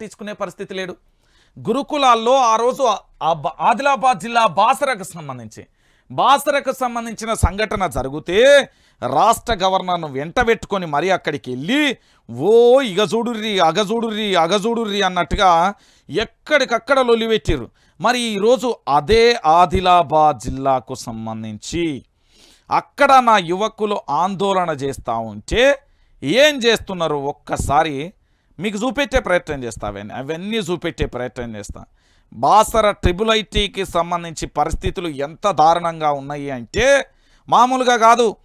తీసుకునే పరిస్థితి లేడు గురుకులాల్లో ఆ రోజు ఆదిలాబాద్ జిల్లా బాసరకు సంబంధించి బాసరకు సంబంధించిన సంఘటన జరిగితే రాష్ట్ర గవర్నర్ను వెంటబెట్టుకొని మరీ అక్కడికి వెళ్ళి ఓ ఇగజూడుర్రి చూడుర్రి అగ చూడుర్రి అన్నట్టుగా ఎక్కడికక్కడ లొలివెట్టారు మరి ఈరోజు అదే ఆదిలాబాద్ జిల్లాకు సంబంధించి అక్కడ నా యువకులు ఆందోళన చేస్తూ ఉంటే ఏం చేస్తున్నారు? ఒక్కసారి మీకు చూపెట్టే ప్రయత్నం చేస్తా అవన్నీ. అవన్నీ చూపెట్టే ప్రయత్నం చేస్తా. బాసర ట్రిబుల్ ఐటీకి సంబంధించి పరిస్థితులు ఎంత దారుణంగా ఉన్నాయి అంటే మామూలుగా కాదు.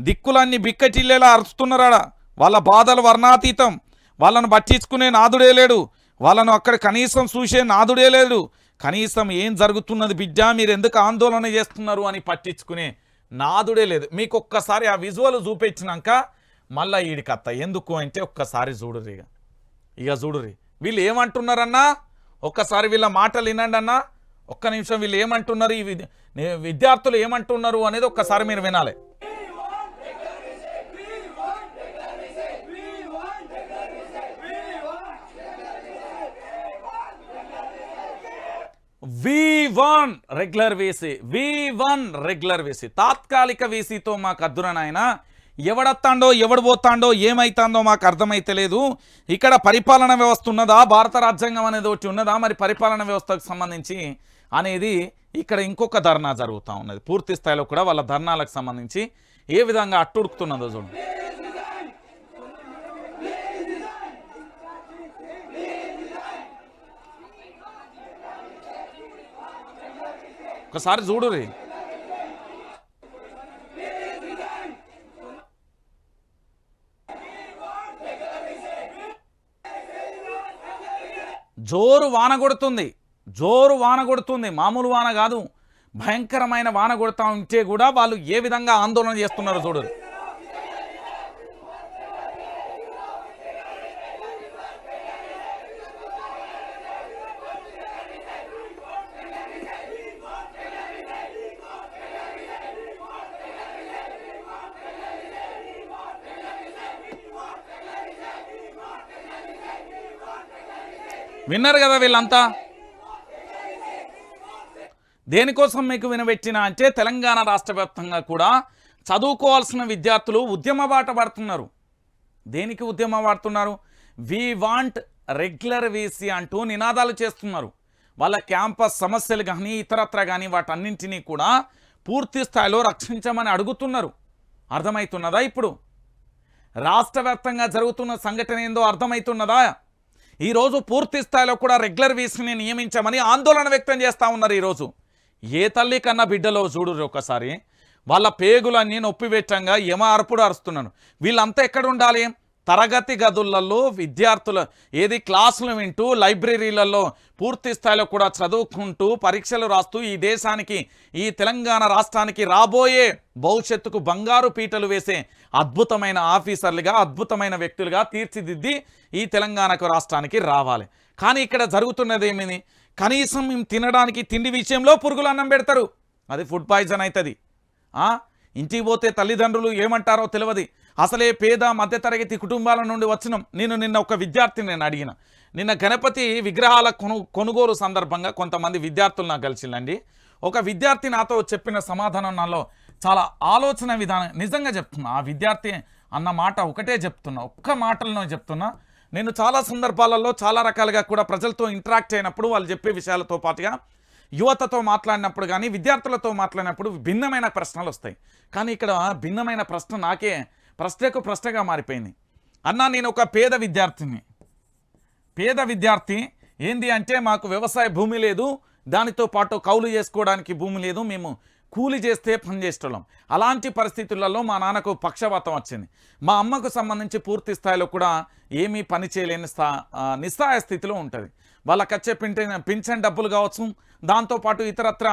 దిక్కులన్నీ బిక్కటిల్లేలా అరుస్తున్నారాడ. వాళ్ళ బాధలు వర్ణాతీతం. వాళ్ళను పట్టించుకునే నాదుడే లేడు. వాళ్ళను అక్కడ కనీసం చూసే నాదుడే లేడు. కనీసం ఏం జరుగుతున్నది బిడ్డ మీరు ఎందుకు ఆందోళన చేస్తున్నారు అని పట్టించుకునే నాదుడే లేదు. మీకు ఒక్కసారి ఆ విజువల్ చూపించినాక మళ్ళా ఈడికత్త. ఎందుకు అంటే ఒక్కసారి చూడరిగా. ఇక చూడురి చూడుర్రి వీళ్ళు ఏమంటున్నారన్నా? ఒక్కసారి వీళ్ళ మాటలు వినండి అన్నా ఒక్క నిమిషం వీళ్ళు ఏమంటున్నారు? ఈ విద్యార్థులు ఏమంటున్నారు అనేది ఒక్కసారి మీరు వినాలి. V one regular VC V one regular VC తాత్కాలిక వీసీతో మాకు అద్దురనాయన ఎవడత్తాండో ఎవడు పోతాండో ఏమైతాందో మాకు అర్థమైతలేదు ఇక్కడ పరిపాలన వ్యవస్థ ఉన్నదా? భారత రాజ్యాంగం అనేది ఒకటి ఉన్నదా? మరి పరిపాలన వ్యవస్థకు సంబంధించి అనేది ఇక్కడ ఇంకొక ధర్నా జరుగుతూ ఉన్నది. పూర్తి స్థాయిలో కూడా వాళ్ళ ధర్నాలకు సంబంధించి ఏ విధంగా అట్టుడుకుతున్నదో చూడండి. ఒకసారి చూడు రే జోరు వాన కొడుతుంది. జోరు వాన కొడుతుంది. మామూలు వాన కాదు. భయంకరమైన వాన కొడతా ఉంటే కూడా వాళ్ళు ఏ విధంగా ఆందోళన చేస్తున్నారో చూడరు. విన్నారు కదా వీళ్ళంతా? దేనికోసం మీకు వినబెట్టిన అంటే తెలంగాణ రాష్ట్ర కూడా చదువుకోవాల్సిన విద్యార్థులు ఉద్యమ బాట పడుతున్నారు. దేనికి ఉద్యమ పడుతున్నారు వి వాంట్ రెగ్యులర్ వీసీ అంటూ నినాదాలు చేస్తున్నారు. వాళ్ళ క్యాంపస్ సమస్యలు కానీ ఇతరత్ర కానీ వాటన్నింటినీ కూడా పూర్తి స్థాయిలో రక్షించమని అడుగుతున్నారు. అర్థమవుతున్నదా ఇప్పుడు? రాష్ట్ర జరుగుతున్న సంఘటన ఏందో అర్థమవుతున్నదా ఈరోజు పూర్తి స్థాయిలో కూడా రెగ్యులర్ వీసీని నియమించమని ఆందోళన వ్యక్తం చేస్తూ ఉన్నారు ఈరోజు. ఏ తల్లి కన్నా బిడ్డలో చూడు ఒకసారి వాళ్ళ పేగులన్నీ నొప్పి ఏమో అరుపుడు అరుస్తున్నాను. వీళ్ళంతా ఎక్కడ ఉండాలి? తరగతి గదులలో విద్యార్థుల ఏది క్లాసులు వింటూ లైబ్రరీలలో పూర్తి స్థాయిలో కూడా చదువుకుంటూ పరీక్షలు రాస్తూ ఈ దేశానికి ఈ తెలంగాణ రాష్ట్రానికి రాబోయే భవిష్యత్తుకు బంగారు పీటలు వేసే అద్భుతమైన ఆఫీసర్లుగా అద్భుతమైన వ్యక్తులుగా తీర్చిదిద్ది ఈ తెలంగాణకు రాష్ట్రానికి రావాలి. కానీ ఇక్కడ జరుగుతున్నది ఏమిది కనీసం మేము తినడానికి తిండి విషయంలో పురుగులు అన్నం పెడతారు. అది ఫుడ్ పాయిజన్ అవుతుంది ఇంటికి పోతే తల్లిదండ్రులు ఏమంటారో తెలియదు అసలే పేద మధ్యతరగతి కుటుంబాల నుండి వచ్చినాం. నేను నిన్న ఒక విద్యార్థిని నేను అడిగిన. నిన్న గణపతి విగ్రహాల కొను కొనుగోలు సందర్భంగా కొంతమంది విద్యార్థులు నాకు కలిసిందండి ఒక విద్యార్థి నాతో చెప్పిన సమాధానం నాలో చాలా ఆలోచన విధానం నిజంగా చెప్తున్నా. ఆ విద్యార్థి అన్న మాట ఒకటే చెప్తున్నా. ఒక్క మాటలను చెప్తున్నా. నేను చాలా సందర్భాలలో చాలా రకాలుగా కూడా ప్రజలతో ఇంటరాక్ట్ అయినప్పుడు వాళ్ళు చెప్పే విషయాలతో పాటుగా యువతతో మాట్లాడినప్పుడు కానీ విద్యార్థులతో మాట్లాడినప్పుడు భిన్నమైన ప్రశ్నలు వస్తాయి. కానీ ఇక్కడ భిన్నమైన ప్రశ్న నాకే ప్రశ్నకు ప్రశ్నగా మారిపోయింది. అన్నా నేను ఒక పేద విద్యార్థిని. పేద విద్యార్థి ఏంది అంటే మాకు వ్యవసాయ భూమి లేదు దానితో పాటు కౌలు చేసుకోవడానికి భూమి లేదు మేము కూలి చేస్తే పని చేసేటోళ్ళం. అలాంటి పరిస్థితులలో మా నాన్నకు పక్షవాతం వచ్చింది. మా అమ్మకు సంబంధించి పూర్తి స్థాయిలో కూడా ఏమీ పని చేయలేని స్థా నిస్సహాయ స్థితిలో ఉంటుంది. వాళ్ళకి వచ్చే పింఛన్ పింఛన్ డబ్బులు కావచ్చు దాంతోపాటు ఇతరత్ర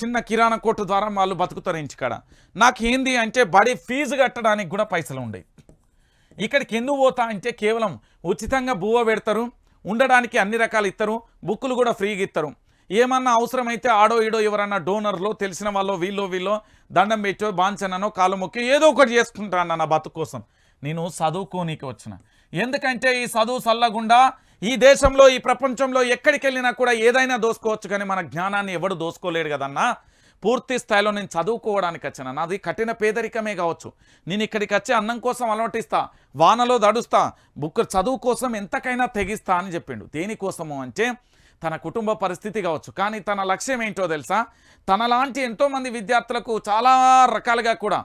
చిన్న కిరాణా కొట్టు ద్వారా వాళ్ళు బతుకుతారు ఇంటికాడ. నాకు ఏంది అంటే బడి ఫీజు కట్టడానికి కూడా పైసలు ఉండేవి ఇక్కడికి ఎందుకు పోతా అంటే కేవలం ఉచితంగా బువ్వ పెడతారు ఉండడానికి అన్ని రకాలు ఇస్తారు బుక్కులు కూడా ఫ్రీగా ఇస్తారు. ఏమన్నా అవసరమైతే ఆడో ఈడో ఎవరన్నా డోనర్లో తెలిసిన వాళ్ళు వీళ్ళో వీళ్ళో దండం పెట్టో బాంచననో కాలు మొక్కి ఏదో ఒకటి చేసుకుంటాను నా బతుకు కోసం. నేను చదువుకోనీకి వచ్చిన. ఎందుకంటే ఈ చదువు చల్లగుండా ఈ దేశంలో ఈ ప్రపంచంలో ఎక్కడికి వెళ్ళినా కూడా ఏదైనా దోసుకోవచ్చు కానీ మన జ్ఞానాన్ని ఎవడు దోసుకోలేడు కదన్నా. పూర్తి స్థాయిలో నేను చదువుకోవడానికి వచ్చిన? నాది కఠిన పేదరికమే కావచ్చు. నేను ఇక్కడికి వచ్చి అన్నం కోసం అలవాటిస్తా వానలో దడుస్తా బుక్ చదువు కోసం ఎంతకైనా తెగిస్తా అని చెప్పిండు. దేనికోసము అంటే తన కుటుంబ పరిస్థితి కావచ్చు. కానీ తన లక్ష్యం ఏంటో తెలుసా? తనలాంటి ఎంతోమంది విద్యార్థులకు చాలా రకాలుగా కూడా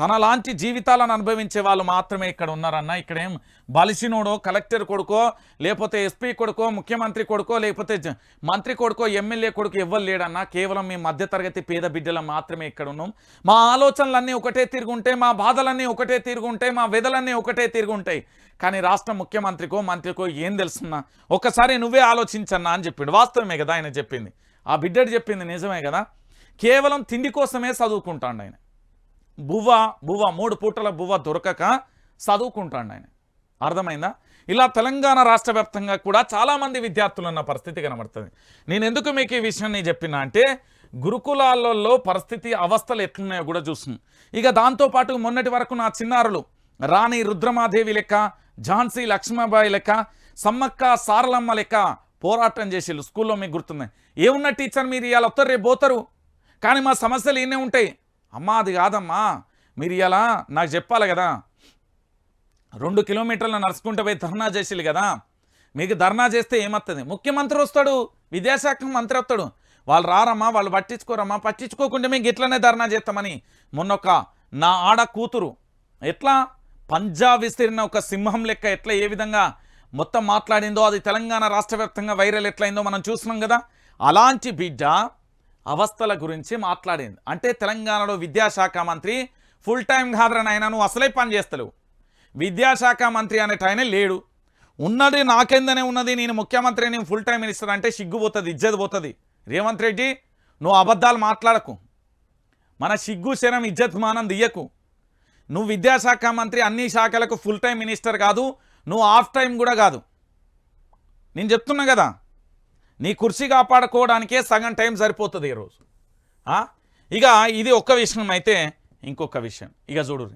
తనలాంటి జీవితాలను అనుభవించే వాళ్ళు మాత్రమే ఇక్కడ ఉన్నారన్న. ఇక్కడేం బలిసినోడో కలెక్టర్ కొడుకో లేకపోతే ఎస్పీ కొడుకో ముఖ్యమంత్రి కొడుకో లేకపోతే జ- మంత్రి కొడుకో ఎమ్మెల్యే కొడుకు ఎవ్వరు లేడన్నా. కేవలం మీ మధ్యతరగతి పేద బిడ్డలం మాత్రమే ఇక్కడ ఉన్నాం. మా ఆలోచనలన్నీ ఒకటే తిరుగుంటాయి మా బాధలన్నీ ఒకటే తిరుగుంటాయి మా వెదలన్నీ ఒకటే తిరుగుంటాయి. కానీ రాష్ట్ర ముఖ్యమంత్రికో మంత్రికో ఏం తెలుసున్నా? ఒకసారి నువ్వే ఆలోచించన్నా అని చెప్పిండు. వాస్తవమే కదా ఆయన చెప్పింది. ఆ బిడ్డడు చెప్పింది నిజమే కదా? కేవలం తిండి కోసమే చదువుకుంటాడు ఆయన బువ్వ బువ్వ మూడు పూటల బువ్వ దొరకక చదువుకుంటాడు ఆయన. అర్థమైందా? ఇలా తెలంగాణ రాష్ట్ర వ్యాప్తంగా కూడా చాలామంది విద్యార్థులు ఉన్న పరిస్థితి కనబడుతుంది. నేను ఎందుకు మీకు ఈ విషయాన్ని చెప్పినా అంటే గురుకులాలలో పరిస్థితి అవస్థలు ఎట్లున్నాయో కూడా చూస్తున్నాం. ఇక దాంతోపాటు మొన్నటి వరకు నా చిన్నారులు రాణి రుద్రమాదేవి లెక్క ఝాన్సీ లక్ష్మీబాయి లెక్క సమ్మక్క సారలమ్మ లెక్క పోరాటం చేసేళ్ళు. స్కూల్లో మీకు గుర్తున్నాయి. ఏమున్న టీచర్ మీరు ఇవాళ వస్తారు రేపు పోతారు? కానీ మా సమస్యలు ఈయనే ఉంటాయి. అమ్మా అది కాదమ్మా. మీరు ఇలా నాకు చెప్పాలి కదా. రెండు కిలోమీటర్లు నడుచుకుంటూ పోయి ధర్నా చేసేది కదా. మీకు ధర్నా చేస్తే ఏమవుతుంది ముఖ్యమంత్రి వస్తాడు విద్యాశాఖ మంత్రి వస్తాడు. వాళ్ళు రారమ్మా వాళ్ళు పట్టించుకోరమ్మా. పట్టించుకోకుండా మేము ఇట్లనే ధర్నా చేస్తామని. మొన్నొక నా ఆడ కూతురు ఎట్లా? పంజాబ్ విస్తీర్ణ ఒక సింహం లెక్క ఎట్లా ఏ విధంగా మొత్తం మాట్లాడిందో అది తెలంగాణ రాష్ట్ర వ్యాప్తంగా వైరల్ ఎట్లయిందో మనం చూస్తున్నాం కదా. అలాంటి బిడ్డ అవస్థల గురించి మాట్లాడింది. అంటే తెలంగాణలో విద్యాశాఖ మంత్రి ఫుల్ టైం కాదరని ఆయన నువ్వు అసలే పని చేస్తలేవు. విద్యాశాఖ మంత్రి అనేట ఆయన లేడు. ఉన్నది నాకెందనే ఉన్నది నేను ముఖ్యమంత్రి నేను ఫుల్ టైం మినిస్టర్ అంటే సిగ్గుపోతుంది ఇజ్జత్ పోతుంది. రేవంత్ రెడ్డి నువ్వు అబద్ధాలు మాట్లాడకు. మన సిగ్గు శరం ఇజ్జత్ మానం దియ్యకు. నువ్వు విద్యాశాఖ మంత్రి అన్ని శాఖలకు ఫుల్ టైం మినిస్టర్ కాదు నువ్వు హాఫ్ టైం కూడా కాదు. నేను చెప్తున్నా కదా నీ కుర్చీ కాపాడుకోవడానికే సగం టైం సరిపోతుంది ఈరోజు ఇక ఇది ఒక్క విషయం అయితే ఇంకొక విషయం. ఇక చూడు.